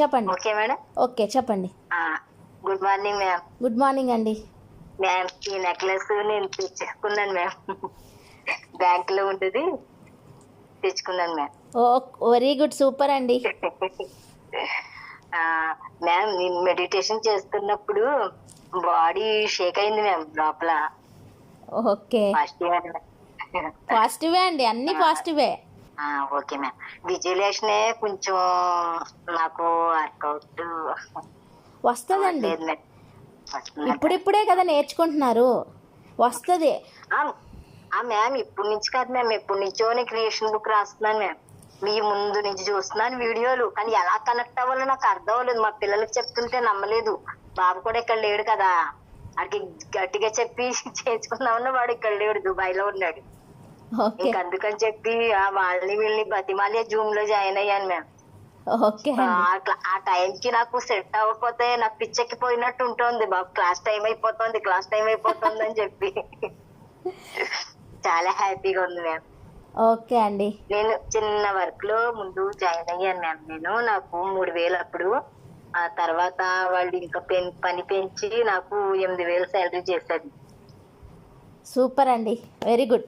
చెప్పండి. Okay madam. Okay చెప్పండి. Good morning ma'am. Good morning అండి. మ్యామ్ ఈ నెక్లెస్ నేను తెచ్చుకున్నాను మ్యామ్. బ్యాంక్లో ఉంటుంది తెచ్చుకున్నాను ma'am. Oh very good super అండి. మ్యామ్ నేను మెడిటేషన్ చేస్తున్నప్పుడు బాడీ షేక్ అయింది మ్యామ్ లోపల. ఓకే. పాజిటివ్ పాజిటివే అండి అన్ని పాజిటివే. Okay ma'am. విజువలేషనే కొంచెం నాకు వర్కౌట్ వస్తుందండి. ఇప్పుడిప్పుడే కదా నేర్చుకుంటున్నారు. వస్తుంది. మ్యామ్ ఇప్పటి నుంచి కాదు మ్యామ్. ఎప్పటి నుంచో నేను క్రియేషన్ బుక్ రాస్తున్నాను మ్యామ్. మీ ముందు నుంచి చూస్తున్నాను వీడియోలు. కానీ ఎలా కనెక్ట్ అవ్వాలో నాకు అర్థం అవ్వలేదు. మా పిల్లలకి చెప్తుంటే నమ్మలేదు. బాబు కూడా ఇక్కడ లేడు కదా. వాడికి గట్టిగా చెప్పి చేయించుకుందామన్నా వాడు ఇక్కడ లేడు. దుబాయ్లో ఉన్నాడు. ఇంక అందుకని చెప్పి ఆ వాళ్ళని వీళ్ళని బతిమాలి జూమ్లో జాయిన్ అయ్యాను మ్యామ్ ఆ టైం కి నాకు సెట్ అవ్వకపోతే నాకు పిచ్చెక్కిపోయినట్టు ఉంటుంది బాబు. క్లాస్ టైం అయిపోతుంది క్లాస్ టైం అయిపోతుంది అని చెప్పి. చాలా హ్యాపీగా ఉంది మ్యామ్ ఓకే అండి. నేను చిన్న వర్క్లో ముందు జాయిన్ అయ్యాను మ్యామ్ నేను నాకు మూడు వేలు అప్పుడు. ఆ తర్వాత వాళ్ళు ఇంకా పెన్ పని పెంచి నాకు ఎనిమిది వేలు శాలరీ చేశారు. సూపర్ అండి. Very good